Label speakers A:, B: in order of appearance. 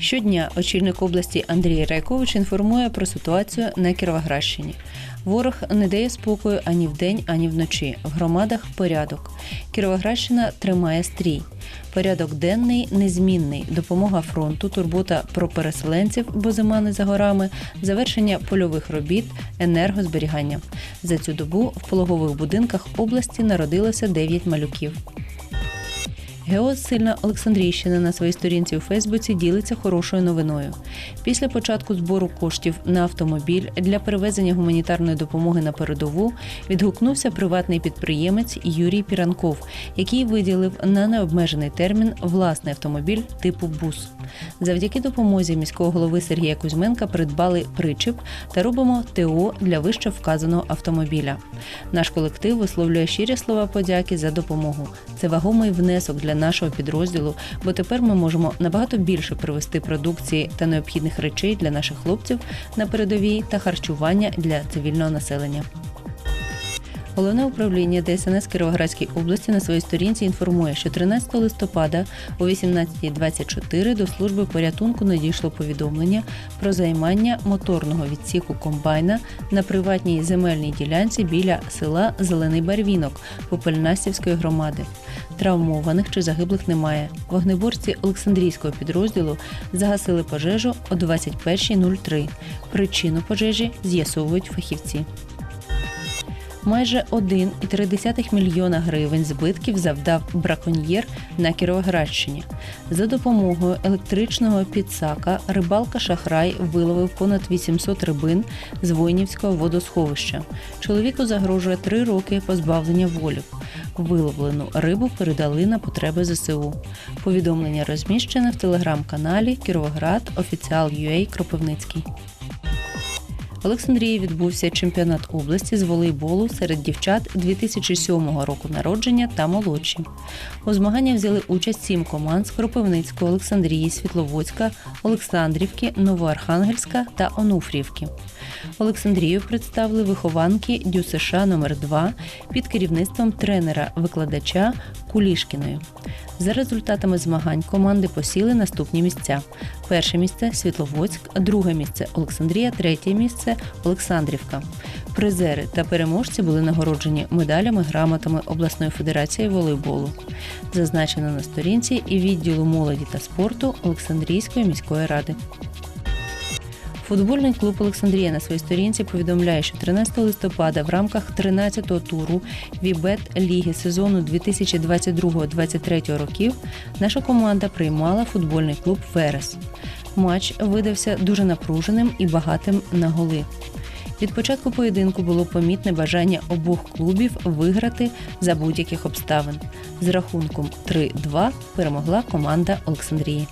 A: Щодня очільник області Андрій Райкович інформує про ситуацію на Кіровоградщині. Ворог не дає спокою ані вдень, ані вночі. В громадах порядок. Кіровоградщина тримає стрій. Порядок денний незмінний. Допомога фронту, турбота про переселенців, бо зима не за горами, завершення польових робіт, енергозберігання. За цю добу в пологових будинках області народилося 9 малюків. Гео Сильна Олександрійщина на своїй сторінці у Фейсбуці ділиться хорошою новиною. Після початку збору коштів на автомобіль для перевезення гуманітарної допомоги на передову відгукнувся приватний підприємець Юрій Піранков, який виділив на необмежений термін власний автомобіль типу бус. Завдяки допомозі міського голови Сергія Кузьменка придбали причіп та робимо ТО для вище вказаного автомобіля. Наш колектив висловлює щирі слова подяки за допомогу. Це вагомий внесок для нашого підрозділу, бо тепер ми можемо набагато більше привезти продукції та необхідних речей для наших хлопців на передовій та харчування для цивільного населення. Головне управління ДСНС Кіровоградській області на своїй сторінці інформує, що 13 листопада о 18.24 до служби порятунку надійшло повідомлення про займання моторного відсіку комбайна на приватній земельній ділянці біля села Зелений Барвінок Попельнастівської громади. Травмованих чи загиблих немає. Вогнеборці Олександрійського підрозділу загасили пожежу о 21.03. Причину пожежі з'ясовують фахівці. Майже 1,3 мільйона гривень збитків завдав браконьєр на Кіровоградщині. За допомогою електричного підсака рибалка Шахрай виловив понад 800 рибин з воїнівського водосховища. Чоловіку загрожує три роки позбавлення волі. Виловлену рибу передали на потреби ЗСУ. Повідомлення розміщене в телеграм-каналі Кіровоград Офіціал Кропивницький. Олександрії відбувся чемпіонат області з волейболу серед дівчат 2007 року народження та молодші. У змаганнях взяли участь сім команд з Кропивницького, Олександрії, Світловодська, Олександрівки, Новоархангельська та Онуфрівки. Олександрію представили вихованки ДЮСШ номер 2 під керівництвом тренера-викладача Кулішкіної. За результатами змагань команди посіли наступні місця: перше місце Світловодськ, друге місце Олександрія, третє місце Олександрівка. Призери та переможці були нагороджені медалями, грамотами обласної федерації волейболу. Зазначено на сторінці і відділу молоді та спорту Олександрійської міської ради. Футбольний клуб Олександрія на своїй сторінці повідомляє, що 13 листопада в рамках 13-го туру Вібет Ліги сезону 2022-2023 років наша команда приймала футбольний клуб Верес. Матч видався дуже напруженим і багатим на голи. Від початку поєдинку було помітне бажання обох клубів виграти за будь-яких обставин. З рахунком 3-2 перемогла команда Олександрії.